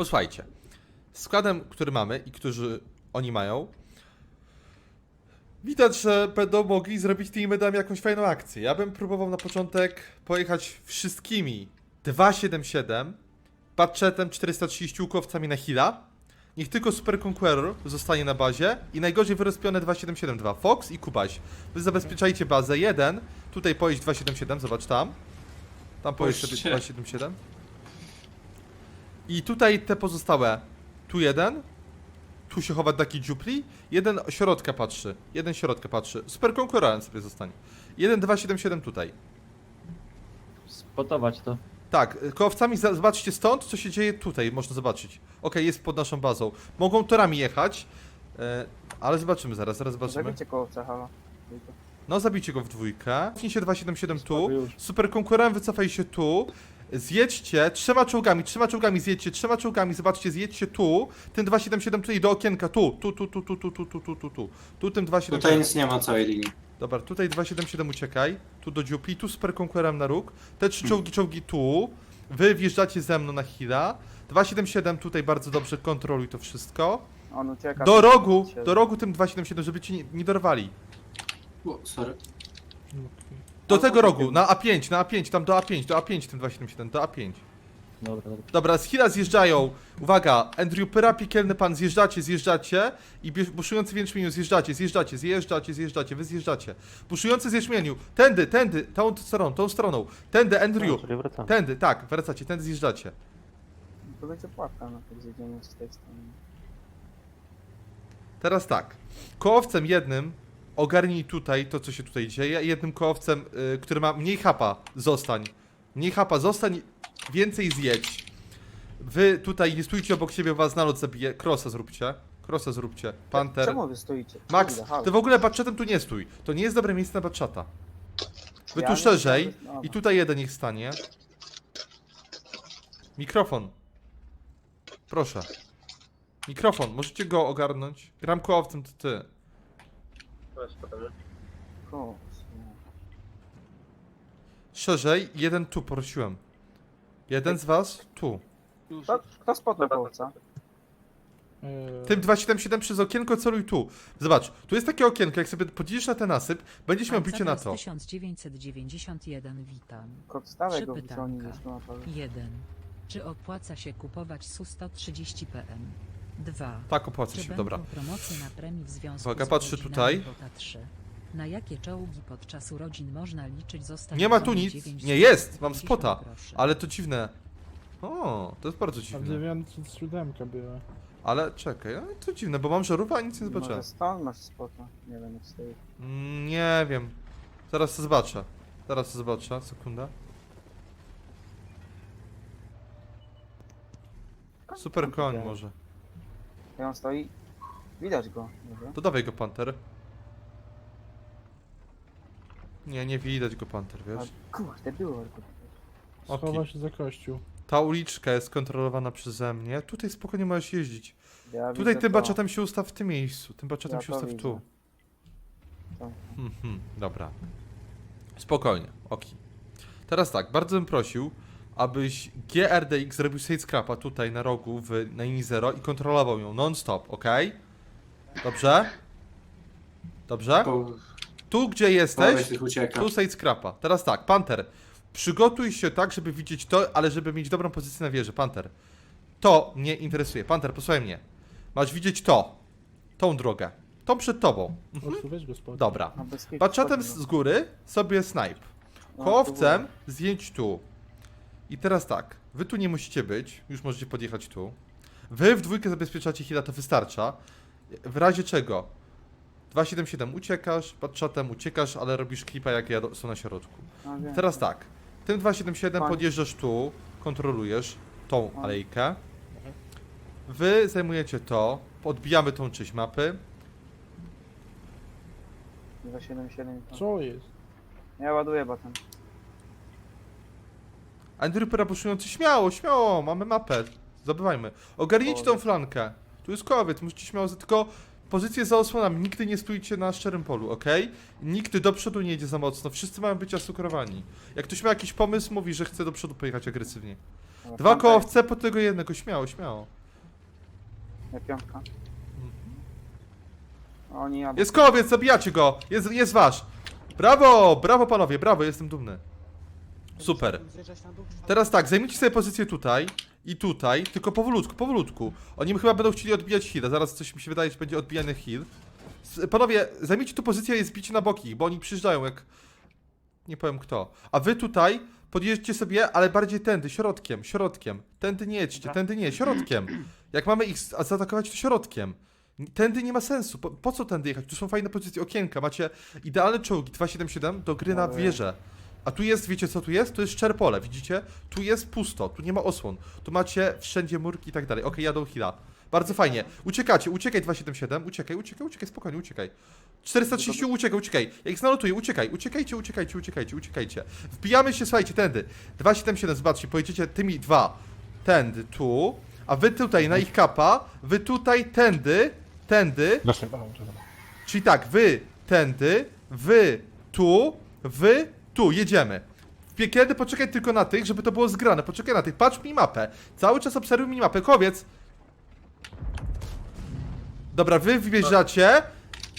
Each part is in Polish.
Posłuchajcie. Składem, który mamy i którzy oni mają, widać, że będą mogli zrobić tymi medami jakąś fajną akcję. Ja bym próbował na początek pojechać wszystkimi 277, budżetem 430 łukowcami na hila. Niech tylko Super Conqueror zostanie na bazie i najgorzej wyrespione 2772. Fox i Kubaś. Wy zabezpieczajcie bazę. Jeden, tutaj pojeść 277, zobacz tam. Tam pojeść sobie Puśćcie. 277. I tutaj te pozostałe. Tu jeden. Tu się chowa taki dziupli. Jeden środka patrzy. Jeden środka patrzy. Super konkurent sobie zostanie. Jeden 277 tutaj. Spotować to. Tak, kołowcami za- zobaczcie stąd, co się dzieje tutaj, można zobaczyć. Okej, jest pod naszą bazą. Mogą torami jechać, e, ale zobaczymy zaraz, zaraz zobaczymy. Zabijcie kołowca, halo. No, zabijcie go w dwójkę. Cofnij się 277 tu. Słaby już. Super konkurent, wycofaj się tu. Zjedźcie trzema czołgami, trzema czołgami zjedźcie, trzema czołgami, zobaczcie, zjedźcie tu. Ten 277 tutaj do okienka, tu, tu, tu, tu, tu, tu, tu, tu, tu, tu, tu. Tu tym Tutaj 277. nic nie ma całej linii. Dobra, tutaj 277 uciekaj. Tu do dziupli, tu super konkurem na róg. Te trzy czołgi, czołgi tu. Wy wjeżdżacie ze mną na hila. 277 tutaj bardzo dobrze kontroluj to wszystko. On ucieka. Do rogu, do rogu tym 277, żeby cię nie, nie dorwali. O, sorry. Do tego rogu, na A5, na A5, tam do A5, do A5 tym 277, do A5. Dobra, dobra. Dobra, z Hila zjeżdżają. Uwaga, Andrew Pyra, piekielny pan, zjeżdżacie, zjeżdżacie. I buszujący w jęczmieniu, zjeżdżacie, zjeżdżacie, zjeżdżacie, zjeżdżacie, wy zjeżdżacie. Buszujący z jęczmieniu, tędy, tędy, tą stroną, tą stroną. Tędy, Andrew, Czyli wracamy. tędy, tak, wracacie, tędy zjeżdżacie. To będzie płatka na to zjedziemy z tej strony. Teraz tak, kołowcem jednym ogarnij tutaj to, co się tutaj dzieje, jednym kołowcem, y, który ma mniej hapa, zostań. Mniej hapa, zostań, więcej zjedź. Wy tutaj nie stójcie obok siebie, was nalot zabije. Crossa zróbcie. Crossa zróbcie. Panther. Czemu wy stoicie? Max, Kurde, halo. ty w ogóle batchatem tu nie stój. To nie jest dobre miejsce na batchata. Wy Ja tu nie- szerzej Dobra. i tutaj jeden niech stanie. Mikrofon. Proszę. Mikrofon, możecie go ogarnąć? Gram kołowcem, to ty. Koło. Szerzej, jeden tu, prosiłem. Jeden z was tu. Kto, kto spotnął kołowca? Eee, Tym 277 przez okienko celuj tu. Zobacz, tu jest takie okienko, jak sobie podjedziesz na ten nasyp, będziesz miał bicie na to. 1991 witam. Kot Trzy pytanka. ze szmatowy. 1. Czy opłaca się kupować SU-130 PM? 2. Tak, opłaca Czy się, będą dobra. promocje na premii w związku Uwaga, z patrzę urodzinami tutaj. Bota 3? Na jakie czołgi podczas urodzin można liczyć zostać Nie ma tu nic. Nie jest, mam spota. Ale to dziwne. O, to jest bardzo A w dziwne. 907 była. Ale czekaj, no, to dziwne, bo mam żarówkę, a nic nie zobaczyłem. Może stąd masz spota. Nie wiem jak stoi. Mm, Nie wiem. Zaraz to zobaczę. Zaraz to zobaczę, sekunda. Super koń może. Jak on stoi? Widać go. To dawaj go Panther. Nie, nie widać go Panther, wiesz. A, Kurde, było tylko. Oki. Schowa się za kościół. Ta uliczka jest kontrolowana przeze mnie. Tutaj spokojnie możesz jeździć. Ja Tutaj widzę tym to. baczatem się ustaw w tym miejscu. Tym baczatem Ja się to ustaw widzę. tu. To. Mhm, dobra. Spokojnie, oki. Teraz tak, bardzo bym prosił, abyś GRDX zrobił side scrapa tutaj na rogu w, na linii 0 i kontrolował ją non-stop, ok? Dobrze? Dobrze? Tu, gdzie jesteś, tych ucieka. tu. Teraz tak, Panther, przygotuj się tak, żeby widzieć to, ale żeby mieć dobrą pozycję na wieży. Panther, to mnie interesuje. Panther, posłuchaj mnie. Masz widzieć to, tą drogę, tą przed tobą. O, tu weź go spod. Dobra. No, Baczatem spotnął. z góry sobie snipe. No, Kołowcem zdjęć tu. I teraz tak, wy tu nie musicie być, już możecie podjechać tu. Wy w dwójkę zabezpieczacie hila, to wystarcza. W razie czego? 277 uciekasz, patrzatem uciekasz, ale robisz klipa jak ja są na środku. Wiem. Teraz tak, tym 277 Fajnie. podjeżdżasz tu, kontrolujesz tą alejkę. Wy zajmujecie to, odbijamy tą część mapy. 277 to. Co jest? Ja ładuję batem. Andrew Pera buszujący, śmiało, śmiało, mamy mapę. Zdobywajmy. Ogarnijcie tą flankę. Tu jest kowiec, musicie śmiało, tylko pozycję za osłonami. Nigdy nie stójcie na szczerym polu, ok? Nigdy do przodu nie jedzie za mocno. Wszyscy mają być asukurowani. Jak ktoś ma jakiś pomysł, mówi, że chce do przodu pojechać agresywnie. Dobra, Dwa kołowce po tego jednego, śmiało, śmiało. Nie, piątka. Oni jadą. Jest kołowiec, zabijacie go! Jest, jest wasz! Brawo! Brawo panowie, brawo, jestem dumny. Super. Teraz tak, zajmijcie sobie pozycję tutaj i tutaj, tylko powolutku, powolutku. Oni chyba będą chcieli odbijać heal, zaraz coś mi się wydaje, że będzie odbijany heal. Panowie, zajmijcie tu pozycję i zbicie na boki, bo oni przyjeżdżają jak... Nie powiem kto. A wy tutaj podjedziecie sobie, ale bardziej tędy, środkiem, środkiem. Tędy nie jedźcie, tędy nie, środkiem. Jak mamy ich zaatakować, to środkiem. Tędy nie ma sensu. Po, po co tędy jechać? Tu są fajne pozycje okienka. Macie idealne czołgi 277 do gry na wieżę. A tu jest, wiecie co tu jest? To jest szczer pole, widzicie? Tu jest pusto, tu nie ma osłon. Tu macie wszędzie murki i tak dalej. Okej, jadą hila. Bardzo fajnie. Uciekacie, uciekaj 277, uciekaj, uciekaj, uciekaj, spokojnie, uciekaj. 430, uciekaj, uciekaj. Jak znalotuję, uciekaj, uciekajcie, uciekajcie, uciekajcie, uciekajcie. Wbijamy się, słuchajcie, tędy. 277, zobaczcie, pojedziecie tymi dwa. Tędy, tu. A wy tutaj na ich kapa, wy tutaj tędy, tędy. Czyli tak, wy tędy, wy tu, wy tu, jedziemy. W Kiedy poczekaj tylko na tych, żeby to było zgrane. Poczekaj na tych, patrz mi mapę. Cały czas obserwuj mi mapę. Kowiec. Dobra, wy wjeżdżacie.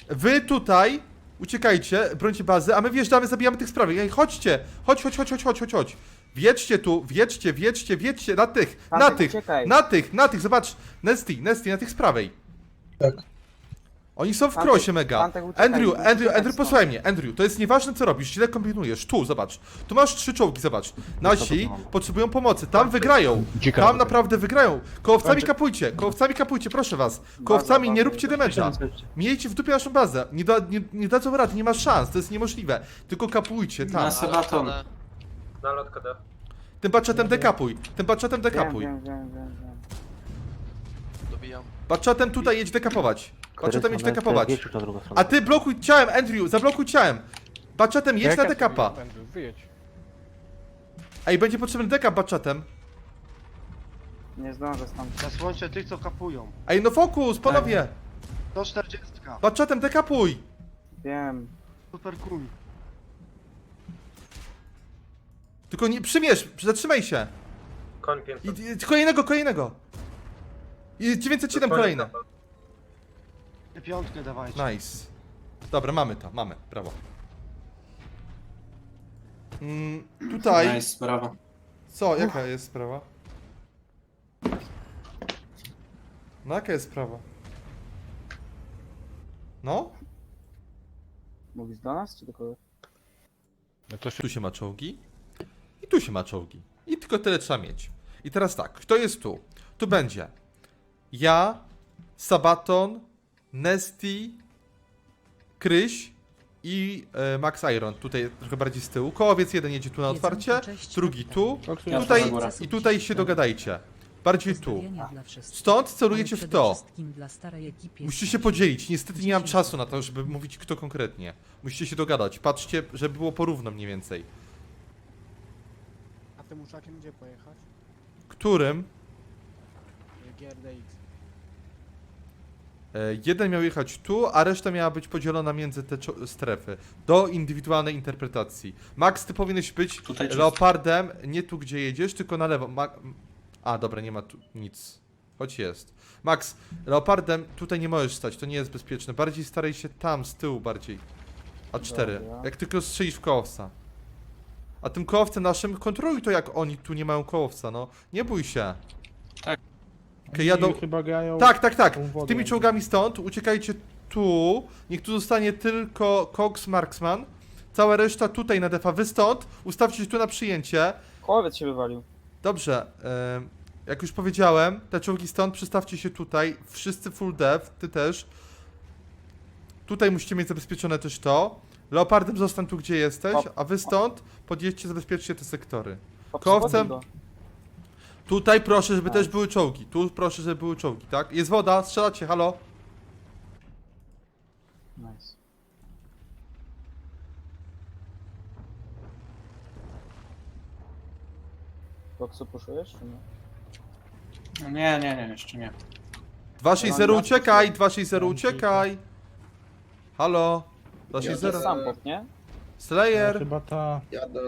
Wy tutaj. Uciekajcie, brońcie bazy, a my wjeżdżamy, zabijamy tych sprawy. Ej, chodźcie. Chodź, chodź, chodź, chodź, chodź, chodź, chodź. Wiedźcie tu, wiedźcie, wiedźcie, wiedźcie, na tych, na Antek, tych, uciekaj. na tych, na tych, zobacz. Nesty, Nesty, na tych z prawej. Tak. Oni są w Antek- krosie mega. Antek, uciekaj, Andrew, uciekaj Andrew, Andrew, stąd. posłuchaj mnie. Andrew, to jest nieważne co robisz, źle kombinujesz. Tu, zobacz. Tu masz trzy czołgi, zobacz. Nasi potrzebują pomocy. Tam wygrają. Tam naprawdę wygrają. Kołowcami kapujcie, kołowcami kapujcie, proszę was. Kołowcami nie róbcie damage'a. Miejcie w dupie naszą bazę. Nie, da, nie, nie dadzą rady, nie ma szans, to jest niemożliwe. Tylko kapujcie, Na tam. Sebaton. Na lot KD. Tym baczetem dekapuj. Tym baczetem Wiem, dekapuj. wiem, wiem, wiem, wiem. Baczetem tutaj jedź dekapować. Baczetem jedź strona. A ty blokuj ciałem, Andrew, zablokuj ciałem. Baczetem jedź na dekapa. Wyjedź. Ej, będzie potrzebny dekap baczetem. Nie zdążę stąd. Zasłońcie tych, co kapują. Ej, no fokus, panowie! Do 40. Baczetem dekapuj! Wiem. Super kuń. Tylko nie, przymierz, zatrzymaj się. Koń 500. I, kolejnego. I 907 kolejne. I piątkę dawajcie. Nice. Dobra, mamy to, mamy, brawo. Mm, tutaj, Nice, brawo. co, jaka jest sprawa? No jaka jest sprawa? No? Mówisz do nas, czy do kogoś? Tu się ma czołgi i tu się ma czołgi. I tylko tyle trzeba mieć. I teraz tak, kto jest tu? Tu będzie ja, Sabaton, Nesty, Kryś i e, Max Iron. Tutaj trochę bardziej z tyłu. Kołowiec jeden jedzie tu na otwarcie, cześć, drugi tu. Ja Tutaj. I tutaj się dogadajcie. Bardziej tu. Stąd celujecie w to. Musicie się podzielić. Niestety nie mam czasu na to, żeby mówić kto konkretnie. Musicie się dogadać. Patrzcie, żeby było porówno mniej więcej. A tym uszakiem gdzie pojechać? Którym GRDX. E, Jeden miał jechać tu, a reszta miała być podzielona między te strefy. Do indywidualnej interpretacji. Max, ty powinieneś być Tutaj leopardem nie tu, gdzie jedziesz, tylko na lewo. Ma a, dobra, nie ma tu nic. Choć jest. Max, leopardem tutaj nie możesz stać, to nie jest bezpieczne. Bardziej staraj się tam, z tyłu bardziej. A4. Dobra. Jak tylko strzelisz w kołowca. A tym kołowcem naszym kontroluj to, jak oni tu nie mają kołowca, no. Nie bój się. Tak. Okej, jadą... chyba grają... Tak, tak, tak. tą wodę Tymi czołgami stąd, uciekajcie tu. Niech tu zostanie tylko Cox Marksman. Cała reszta tutaj na defa. Wy stąd, ustawcie się tu na przyjęcie. Kołowiec się wywalił. Dobrze, em, jak już powiedziałem, te czołgi stąd, przystawcie się tutaj. Wszyscy full dev, ty też. Tutaj musicie mieć zabezpieczone też to. Leopardem zostań tu, gdzie jesteś, a wy stąd podjedźcie zabezpieczcie te sektory. Po- Kołowcem- go. Tutaj proszę, żeby Tak. też były czołgi. Tu proszę, żeby były czołgi, tak? Jest woda, strzelacie, halo? Nice. Koksu puszujesz, czy nie? No Nie, nie, nie, jeszcze nie. 260 uciekaj, 260 Mam uciekaj. Halo? To jest 260. sam nie? Slayer. Chyba ta... Jadę,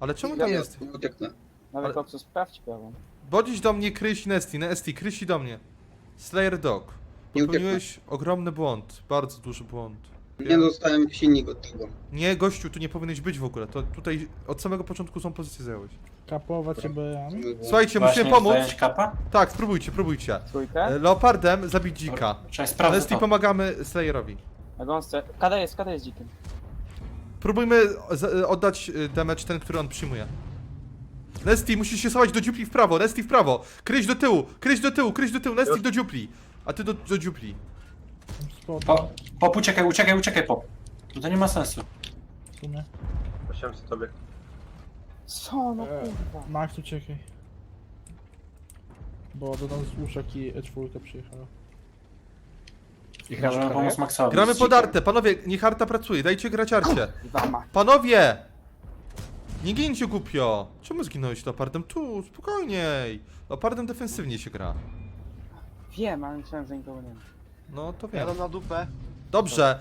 Ale czemu tam ja jest? ucieknę. Ale Ale- koksu sprawdź prawą. Bodzić do mnie Kryś Nesty, Nesty, Krysi do mnie. Slayer Dog. Nie uciekłem. Popełniłeś ogromny błąd, bardzo duży błąd. Nie dostałem silnik od tego. Nie, gościu, tu nie powinieneś być w ogóle. To tutaj od samego początku są pozycje zająłeś. Kapować BM. Słuchajcie, Właśnie musimy pomóc. zająć kapa? Tak, spróbujcie, próbujcie. Trójkę. E, Leopardem zabić dzika. Trzeba sprawdzić Nesty to. pomagamy Slayerowi. Na gąsce. Kada jest, kada jest dzikim. Próbujmy z- oddać y, damage ten, który on przyjmuje. Nesty, musisz się schować do dziupli w prawo, Nesty w prawo. Kryś do tyłu, kryś do tyłu, kryś do tyłu, Nesty do dziupli. A ty do, do dziupli. Spoko, Po, pop, uciekaj, uciekaj, uciekaj, pop. To, to nie ma sensu. 800 tobie. Co no Eee. kurwa. Max uciekaj. Bo do nas Uszek i E4 przyjechała. I możemy pomóc Maxowi. Gramy z pod dzikiem. artę, panowie, niech arta pracuje, dajcie grać arcie. Panowie! Nie gincie głupio! Czemu zginąłeś Leopardem? Tu, spokojniej. Leopardem defensywnie się gra. Wiem, ale myślałem, że nikogo nie ma. No to wiem. Jadą na dupę. Dobrze,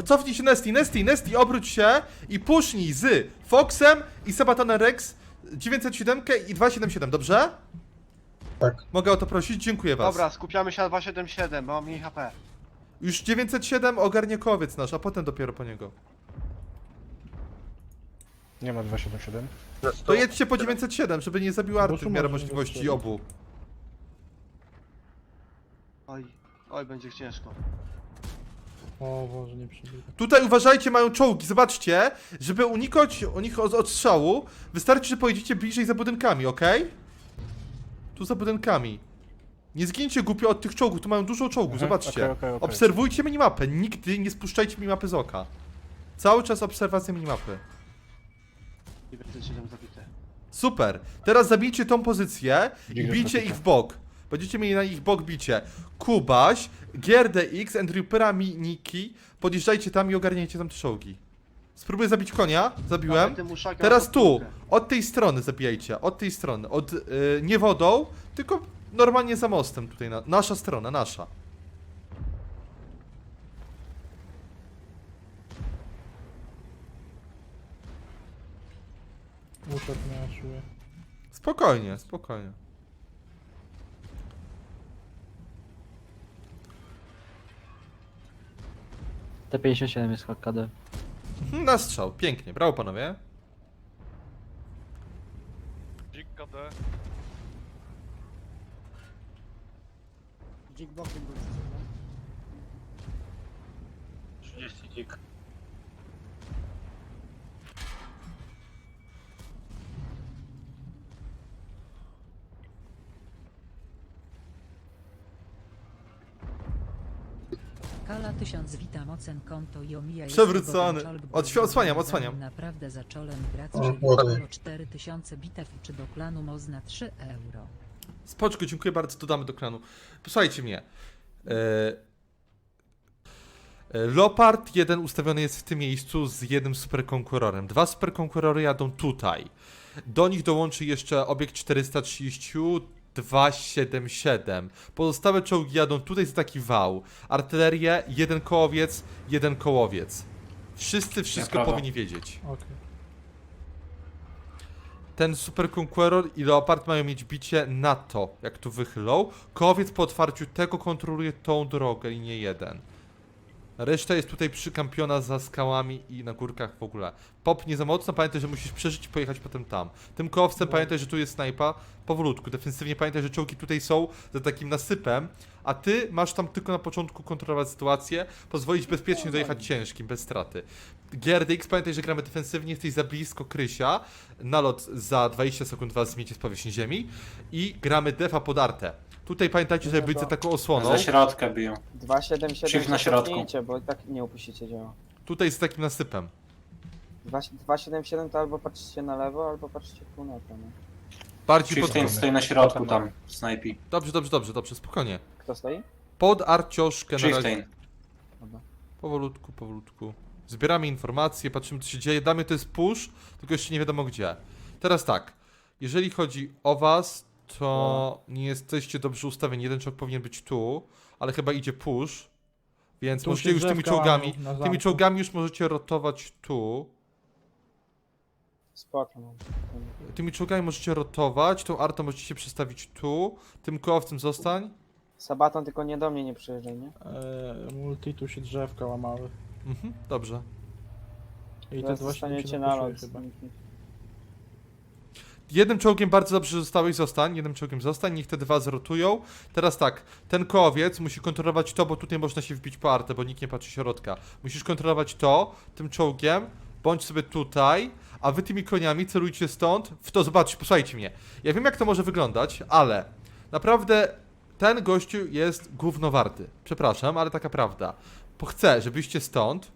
y, cofnij się Nesty, Nesty, Nesty, obróć się i pusznij z Foxem i Sabatanem Rex 907 i 277, dobrze? Tak. Mogę o to prosić? Dziękuję was. Dobra, skupiamy się na 277, bo mam mniej HP. Już 907 ogarnie kowiec nasz, a potem dopiero po niego. Nie ma 277. Na 100. To jedźcie po 907, żeby nie zabił arty w miarę możliwości obu. Oj, oj, będzie ciężko. O Boże, nie. Tutaj uważajcie, mają czołgi, zobaczcie, żeby unikać u nich od- odstrzału, wystarczy, że pojedziecie bliżej za budynkami, ok? Tu za budynkami. Nie zgincie głupio od tych czołgów, tu mają dużo czołgów, Mhm, zobaczcie. okej, okej, okej. Obserwujcie minimapę, nigdy nie spuszczajcie minimapy z oka. Cały czas obserwacja minimapy. 907 zabite. Super. Teraz zabijcie tą pozycję i jest ich w bok. Będziecie mieli na ich bok bicie. Kubaś, GRDX, Andrew Miniki, podjeżdżajcie tam i ogarniajcie tam te czołgi. Spróbuję zabić konia, zabiłem. Dawaj tym uszakiem Teraz tu, od tej strony zabijajcie, od tej strony, od, y, nie wodą, tylko normalnie za mostem tutaj, na, nasza strona, nasza. Uszek mnie czuje. Spokojnie, spokojnie. T57 jest HKD. Mhm, Na strzał, pięknie, brawo panowie. Dzik bokiem był 30 dzik. Kala 1000 witam ocen konto i omija Przewrócony. Odsłaniam, odsłaniam. Naprawdę za czolem grać O, około 4000 bitew czy do klanu można 3 euro. Spoczko, dziękuję bardzo, dodamy do klanu. Posłuchajcie mnie. E... e, Leopard 1 ustawiony jest w tym miejscu z jednym superkonkurorem. Dwa superkonkurory jadą tutaj. Do nich dołączy jeszcze obiekt 430 277. Pozostałe czołgi jadą tutaj za taki wał. Artylerię, jeden kołowiec, jeden kołowiec. Wszyscy wszystko powinni wiedzieć. Okej. Ten Super Conqueror i Leopard mają mieć bicie na to, jak tu wychylą. Kowiec po otwarciu tego kontroluje tą drogę i nie jeden. Reszta jest tutaj przykampiona za skałami i na górkach w ogóle. Pop nie za mocno, pamiętaj, że musisz przeżyć i pojechać potem tam. Tym kołowcem pamiętaj, że tu jest snajpa, powolutku. Defensywnie pamiętaj, że czołgi tutaj są za takim nasypem, a ty masz tam tylko na początku kontrolować sytuację, pozwolić bezpiecznie dojechać ciężkim, bez straty. GRDX pamiętaj, że gramy defensywnie, jesteś za blisko Krysia, nalot za 20 sekund was zmiecie z powierzchni ziemi i gramy defa pod artę. Tutaj pamiętajcie, żeby być za taką osłoną. Ze środka biją. 277 Shift na środku. cofnijcie, bo i tak nie upuścicie działa. Tutaj z takim nasypem. 277 to albo patrzycie na lewo, albo patrzycie w północę. No. Bardziej pod... Chieftain stoi na środku tam, snajpi. Dobrze, dobrze, dobrze, dobrze, spokojnie. Kto stoi? Pod arcioszkę na razie. Chieftain. Dobra. Powolutku, powolutku. Zbieramy informacje, patrzymy co się dzieje. Damy to jest push, tylko jeszcze nie wiadomo gdzie. Teraz tak, jeżeli chodzi o was, to nie jesteście dobrze ustawieni. Jeden czołg powinien być tu, ale chyba idzie push. Więc Tu możecie się już tymi drzewka czołgami, łamią na tymi zamku. czołgami już możecie rotować tu. Spoko, no. Tymi czołgami możecie rotować, tą artą możecie się przestawić tu, tym kołowcem zostań. Sabaton tylko nie do mnie nie przyjeżdżaj, nie? Eee, multi tu się drzewka łamały. Mhm, dobrze. I te Teraz 277 dostaniecie na lot. chyba. Jednym czołgiem bardzo dobrze zostałeś, zostań. Jednym czołgiem zostań, niech te dwa zrotują. Teraz tak, ten kołowiec musi kontrolować to, bo tutaj można się wbić po artę, bo nikt nie patrzy środka. Musisz kontrolować to, tym czołgiem, bądź sobie tutaj, a wy tymi koniami celujcie stąd w to. Zobaczcie, posłuchajcie mnie. Ja wiem, jak to może wyglądać, ale naprawdę ten gościu jest gówno warty. Przepraszam, ale taka prawda. Bo chcę, żebyście stąd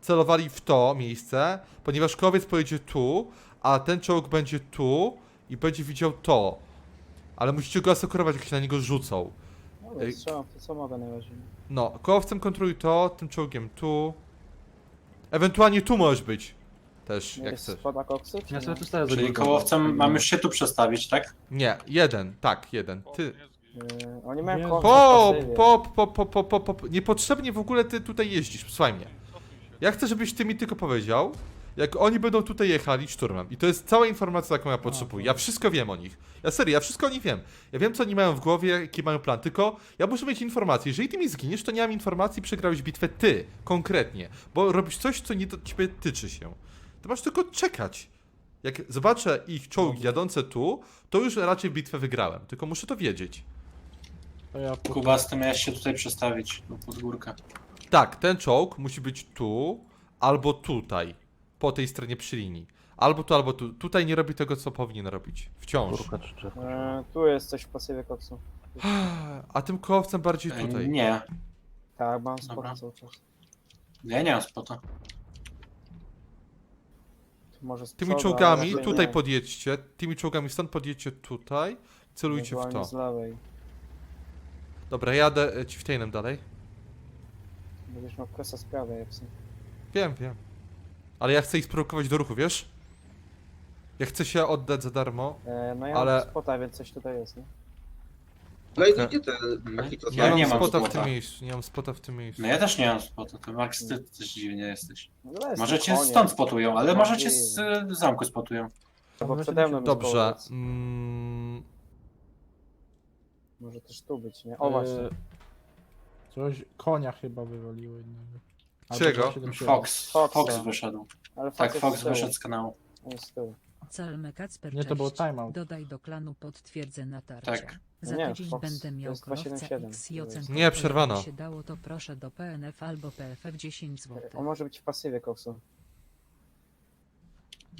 celowali w to miejsce, ponieważ kowiec pojedzie tu, a ten czołg będzie tu i będzie widział to. Ale musicie go asekurować, jak się na niego rzucą. No, Ej. strzelam, to co mogę najważniej. No, kołowcem kontroluj to, tym czołgiem tu. Ewentualnie tu możesz być. Też, jak Jest chcesz. koksy, czy Ja nie? sobie tu staję Czyli kołowcem mam już się tu przestawić, tak? Nie, jeden, tak, jeden. Ty. Yy, oni mają Jezu. koksy Po, w pasywie. po, po, po, po, po, po, niepotrzebnie w ogóle ty tutaj jeździsz, słuchaj mnie. Ja chcę, żebyś ty mi tylko powiedział, jak oni będą tutaj jechali szturmem. I to jest cała informacja, jaką ja potrzebuję. Ja wszystko wiem o nich. Ja serio, ja wszystko o nich wiem. Ja wiem, co oni mają w głowie, jaki mają plan. Tylko ja muszę mieć informację. Jeżeli ty mi zginiesz, to nie mam informacji, przegrałeś bitwę ty, konkretnie. Bo robisz coś, co nie do ciebie tyczy się. Ty masz tylko czekać. Jak zobaczę ich czołgi jadące tu, to już raczej bitwę wygrałem. Tylko muszę to wiedzieć. To ja po... Kuba, z tym miałeś się tutaj przestawić, tu pod górkę. Tak, ten czołg musi być tu, albo tutaj, po tej stronie przy linii. Albo tu, albo tu. Tutaj nie robi tego, co powinien robić. Wciąż. Kurka czy drzewko. Yy, tu jest coś w pasywie koksu. A tym kołowcem bardziej E, tutaj. Nie, Tak, mam Dobra. spoko cały czas. ja nie mam spota. Tu może z Tymi przodu, czołgami raczej tutaj nie. podjedźcie, tymi czołgami stąd podjedźcie tutaj, celujcie w Ewentualnie to. z lewej. Dobra, jadę e, Chieftainem dalej. Będziesz miał kwestię z prawej, jak są. Wiem, wiem. Ale ja chcę ich sprowokować do ruchu, wiesz? Ja chcę się oddać za darmo. E, no ja Ale- mam spota, więc coś tutaj jest, nie? No i Okej. gdzie te? Ja Ja nie mam mam spota w spota. tym miejscu, nie mam spota w tym miejscu. No ja też nie mam spota, to Max, ty też dziwnie jesteś. No, Może cię stąd spotują, ale może cię Możliwe. z y, zamku spotują. Bo przede mną jest Dobrze. Mm, Może też tu być, nie? O właśnie. Eee, Coś, konia chyba wywaliło jednego. Albo Czego? 277. Fox, Foxa. Fox wyszedł. Ale Tak, jest Fox z tyłu. wyszedł z kanału. On jest z tyłu. Calme Kacper, Nie, to było cześć. timeout. Dodaj do klanu potwierdzę natarcie. Tak. Za Nie, tydzień Fox będę to miał jest kolowca 277. X i ocenkę. Nie, przerwano. Jakby się dało, to proszę do PNF albo PFF 10 zł. On może być w pasywie koksu.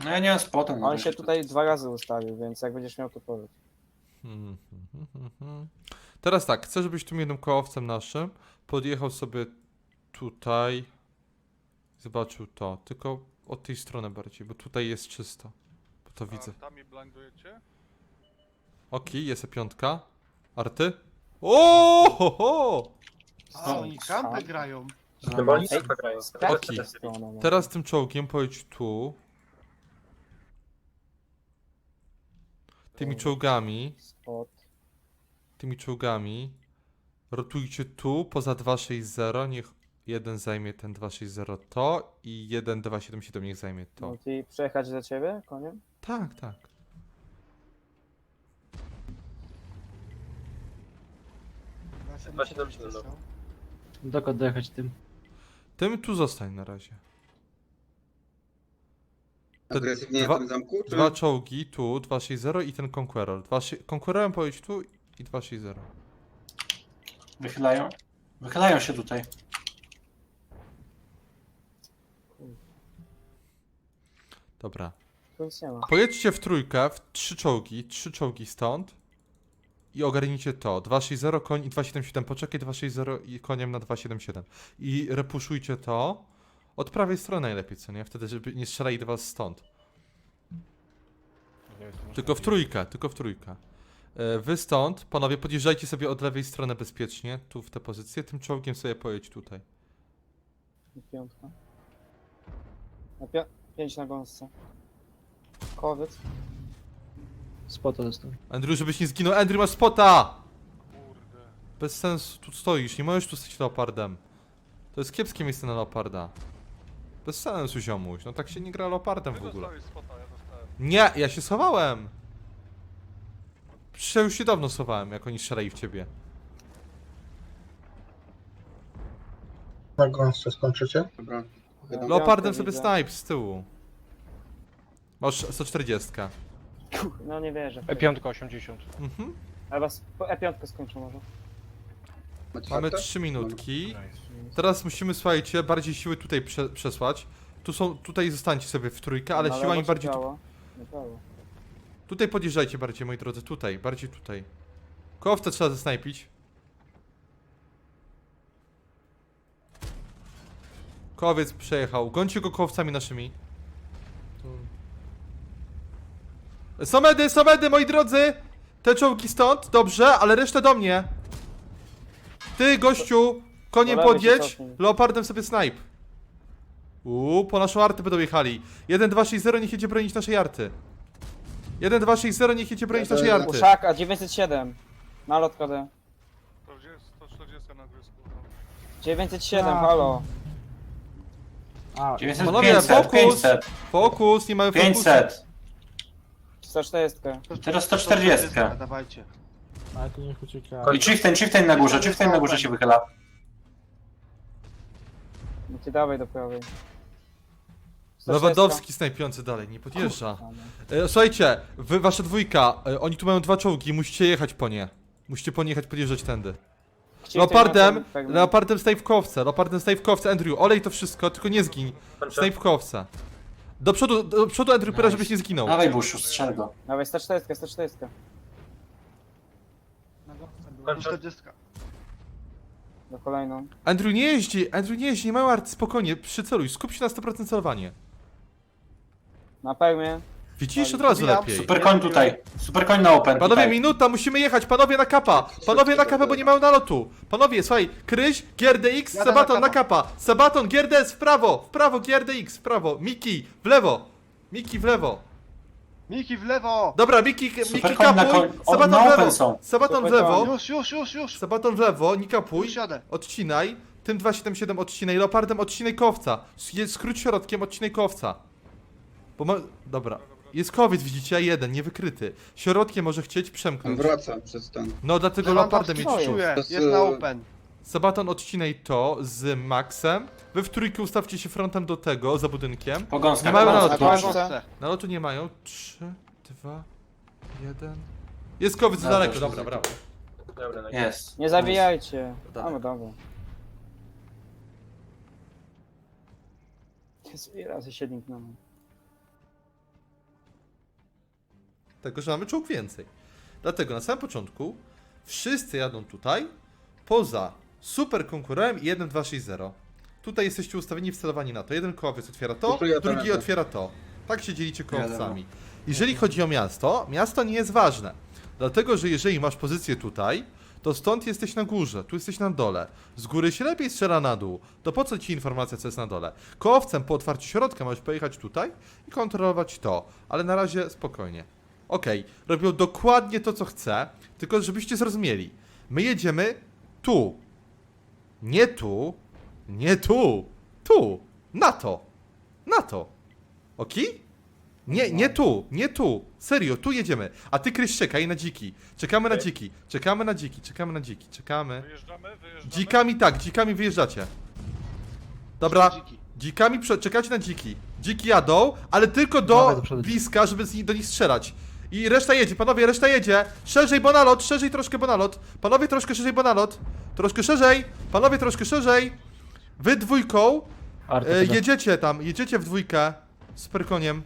No ja nie mam spota. On się to- tutaj dwa razy ustawił, więc jak będziesz miał to powiedz. Mhm, mhm, mhm. Teraz tak, chcę, żebyś tym jednym kołowcem naszym podjechał sobie tutaj. Zobaczył to, tylko od tej strony bardziej, bo tutaj jest czysto. Bo to widzę. Tam blindujecie? Okej, jest piątka. Arty? O, ho, ho! A oni kampę grają. No bo oni Ej, super grają. Okej. No, no. Teraz tym czołgiem pojedź tu. Tymi czołgami, Spot. tymi czołgami. Rotujcie tu, poza 260, niech jeden zajmie ten 260 to i jeden 277 niech zajmie to. No i przejechać do ciebie koniem? Tak, tak. Właśnie Dokąd dojechać tym? Tym tu zostań na razie. Te Agresywnie dwa- na tym zamku? Czy... Dwa czołgi tu, 260 i ten Conqueror. Dwa szy- Conquerorem pojedź tu i 260. Wychylają. Wychylają się tutaj. Dobra. Tu nic nie ma. Pojedźcie w trójkę, w trzy czołgi, trzy czołgi stąd i ogarnijcie to. 260 koń i 277. Poczekaj 260 i koniem na 277. I repuszujcie to od prawej strony najlepiej, co nie? Wtedy, żeby nie strzelali do was stąd. Tylko w trójkę, tylko w trójkę. E, Wy stąd, panowie, podjeżdżajcie sobie od lewej strony bezpiecznie, tu w tę pozycję, tym czołgiem sobie pojedź tutaj. I Piątka. Na pięć na gąsce. Kowiec. Spota dostał. Andrew, żebyś nie zginął. Andrew, masz spota! Bez sensu, tu stoisz, nie możesz tu stać leopardem. To jest kiepskie miejsce na leoparda. Bez sensu, ziomuś, no tak się nie gra leopardem w ogóle. spota, ja dostałem. Nie, ja się schowałem. Przecież ja już się dawno schowałem, jak oni strzelali w ciebie. Na gąsce skończycie? Dobra. No. Leopardem sobie widzę. snipe z tyłu. Masz 140. No nie wierzę. E5 80. Mhm. Albo s- E5 skończę może. Macie Mamy kartę? 3 minutki. Teraz musimy, słuchajcie, bardziej siły tutaj prze przesłać. Tu są, tutaj zostańcie sobie w trójkę, ale siłami lewo czy bardziej... Tu, tutaj podjeżdżajcie bardziej, moi drodzy, tutaj, bardziej tutaj. Kowce trzeba zesnajpić. Kowiec przejechał. Gońcie go kowcami naszymi. Są medy, są medy, moi drodzy! Te czołgi stąd, dobrze, ale resztę do mnie. Ty, gościu, koniem się podjedź, cofnij. leopardem sobie snipe. Uuu, po naszą artę będą jechali. 1, 2, 6, 0, niech jedzie bronić naszej arty. 1, 2, 6, 0, niech jedzie bronić naszej arty. Uszaka 907. Na lot KD. 140 na grysku. 907, A. halo. A, 900, Panowie, 500, fokus! 500, Fokus, nie mamy fokusu. 500. 140. Teraz 140. Dawajcie. ale to niech ucieka. I chieftain, chieftain na górze, chieftain na górze się wychyla. No ty dawaj do prawej. 140. Lewandowski snajpiący dalej, nie podjeżdża. E, słuchajcie, wy, wasza dwójka, e, oni tu mają dwa czołgi, musicie jechać po nie. Musicie po nie jechać, podjeżdżać tędy. Leopardem, ten fragment. leopardem snajpkowce, leopardem snajpkowce, Andrew, olej to wszystko, tylko nie zgiń. Snajpkowce. Do przodu, do przodu Andrew, pyra, żebyś nie zginął. Dawaj buszu, strzel go. Dawaj 140, 140. Kończę. 40. Do kolejną. Andrew nie jeździ, Andrew nie jeździ, nie mają arty, spokojnie, przyceluj, skup się na 100% celowanie. Na permie. Widzisz, od razu lepiej. Super koń tutaj. Super koń na open. Panowie, tutaj. minuta, musimy jechać, panowie na kapa! Panowie na kapę, bo nie mają nalotu! Panowie, słuchaj, Kryś, GRDX, Jadę Sabaton na na kapa! Sabaton, GRDS w prawo, w prawo, GRDX w prawo, Miki w lewo! Miki w lewo! Miki w lewo! Dobra, Miki, Miki na kapuj, koń- o, Sabaton na w open lewo, są. Sabaton w lewo, Już, już, już, już! Sabaton w lewo, nie kapuj, Już jadę. odcinaj, tym 277 odcinaj, Leopardem odcinaj kowca, S- skróć środkiem, odcinaj kowca. Bo ma... Dobra. Jest kowiec, widzicie, jeden, niewykryty. Środkiem może chcieć przemknąć. wraca przez ten. No, dlatego Leopardem Lewandowski jedź. czuję, To jest, jest na e, open. Sabaton odcinaj to z Maxem. Wy w trójkę ustawcie się frontem do tego, za budynkiem. Gąskach. Nie mają nalotu. gąskach. Gąsce. Gąsce. Nalotu nie mają. 3, 2, 1. Jest kowiec Dobra, daleko, już dobra, brawo. Dobra, na Jest. Nie zabijajcie. Dobra. No dobra. Jezu, ile razy się linknąłem. Tylko, że mamy czołg więcej. Dlatego na samym początku wszyscy jadą tutaj, poza super konkurorem i 1, 2, 6, 0. Tutaj jesteście ustawieni wcelowani na to. Jeden kołowiec otwiera to, drugi otwiera to. Tak się dzielicie kołowcami. Jeżeli chodzi o miasto, miasto nie jest ważne. Dlatego, że jeżeli masz pozycję tutaj, to stąd jesteś na górze, tu jesteś na dole. Z góry się lepiej strzela na dół. To po co ci informacja, co jest na dole? Kołowcem po otwarciu środka możesz pojechać tutaj i kontrolować to. Ale na razie spokojnie. Okej, robią dokładnie to, co chcę, tylko żebyście zrozumieli. My jedziemy tu. Nie tu. Nie tu. Tu. Na to. Na to. Okej? Nie, nie tu, nie tu. Serio, tu jedziemy. A ty, Kryś, czekaj na dziki. Czekamy na dziki. Czekamy na dziki, czekamy na dziki, czekamy. Wyjeżdżamy, wyjeżdżamy. Dzikami tak, dzikami wyjeżdżacie. Dobra, Dziki. dzikami prze- czekacie na dziki. Dziki jadą, ale tylko do Dawaj do przodu. bliska, żeby z, do nich strzelać. I reszta jedzie, panowie, reszta jedzie. Szerzej bonalot, szerzej troszkę bonalot. Panowie troszkę szerzej bonalot. Troszkę szerzej. Panowie troszkę szerzej. Wy dwójką Arty e, chyba. jedziecie tam, jedziecie w dwójkę z perkoniem.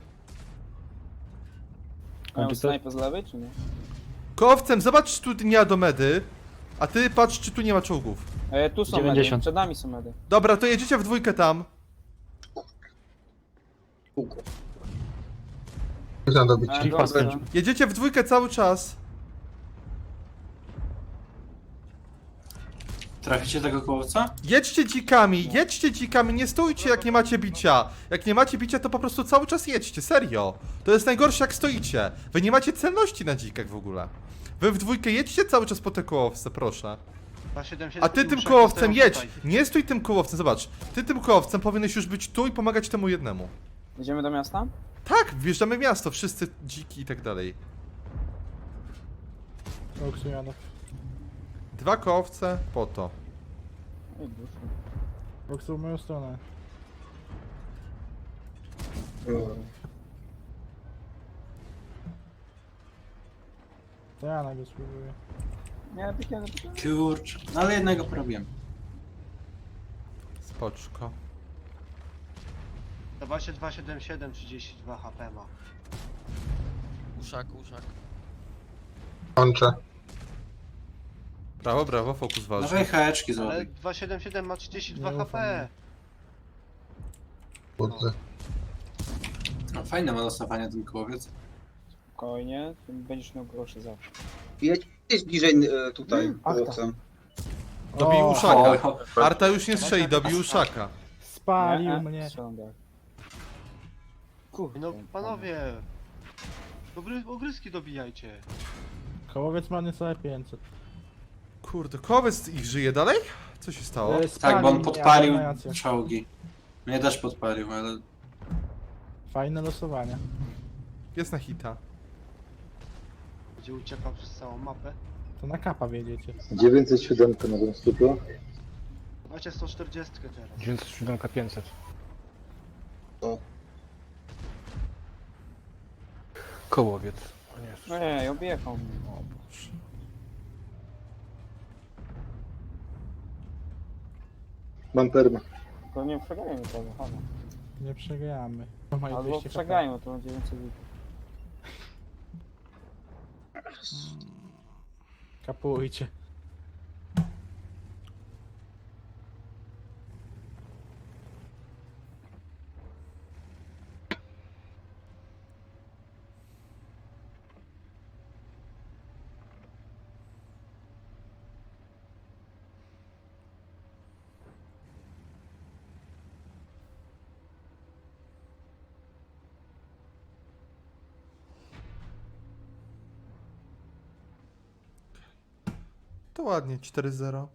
Mają snajpę z lewej, czy nie? Kołowcem, zobacz czy tu nie ma do medy. A ty patrz, czy tu nie ma czołgów. E, tu są 90. medy, przed nami są medy. Dobra, to jedziecie w dwójkę tam. Kółko. Dobić. Jedziecie w dwójkę cały czas. Traficie tego kołowca? Jedźcie dzikami, jedźcie dzikami, nie stójcie jak nie macie bicia. Jak nie macie bicia, to po prostu cały czas jedźcie, serio. To jest najgorsze jak stoicie. Wy nie macie celności na dzikach w ogóle. Wy w dwójkę jedźcie cały czas po te kołowce, proszę. 277 A ty tym kołowcem jedź! Nie stój tym kołowcem, zobacz. Ty tym kołowcem powinieneś już być tu i pomagać temu jednemu. Jedziemy do miasta? Tak, wjeżdżamy w miasto, wszyscy dziki i tak dalej. Jadę. Dwa kołowce, po to. Duszy. Koksu w moją stronę. To ja na go spróbuję. Nie, pikę, pikę. Kurczę. No ale jednego porobiłem. Spoczko. Zobaczcie 277, 32 HP ma. Uszak, uszak. Kończę. Brawo, brawo, fokus walczy. Dawaj haeczki Ale złoty. 277 ma 32 Nie HP. Budzę. No, fajne ma losowanie ten kołowiec. Spokojnie, ty będziesz miał groszy zawsze. Jedź gdzieś bliżej e, tutaj, Mm, ach, O, uszaka. Arta już nie strzeli, dobił uszaka. Spalił e, mnie. dalej. Kurde. No panowie. Ogry, ogryski dobijajcie. Kołowiec ma niecałe 500. Kurde, kołowiec ich żyje dalej? Co się stało? E, tak, bo on mnie, podpalił czołgi. Mnie też podpalił, ale Fajne losowanie. Jest na hita. Gdzie uciekał przez całą mapę. To na kapa wiedziecie. 907 na tym stupio. Macie 140 teraz. 907 500. Kołowiec. O nie, Ej, objechał mnie. O Boże. Mam perma. Tylko nie przegrajmy tego, halo. Nie przegramy. To mają Albo 200 HP. przegrajmy, to będzie więcej widzów. Kapujcie. Ładnie, 4-0.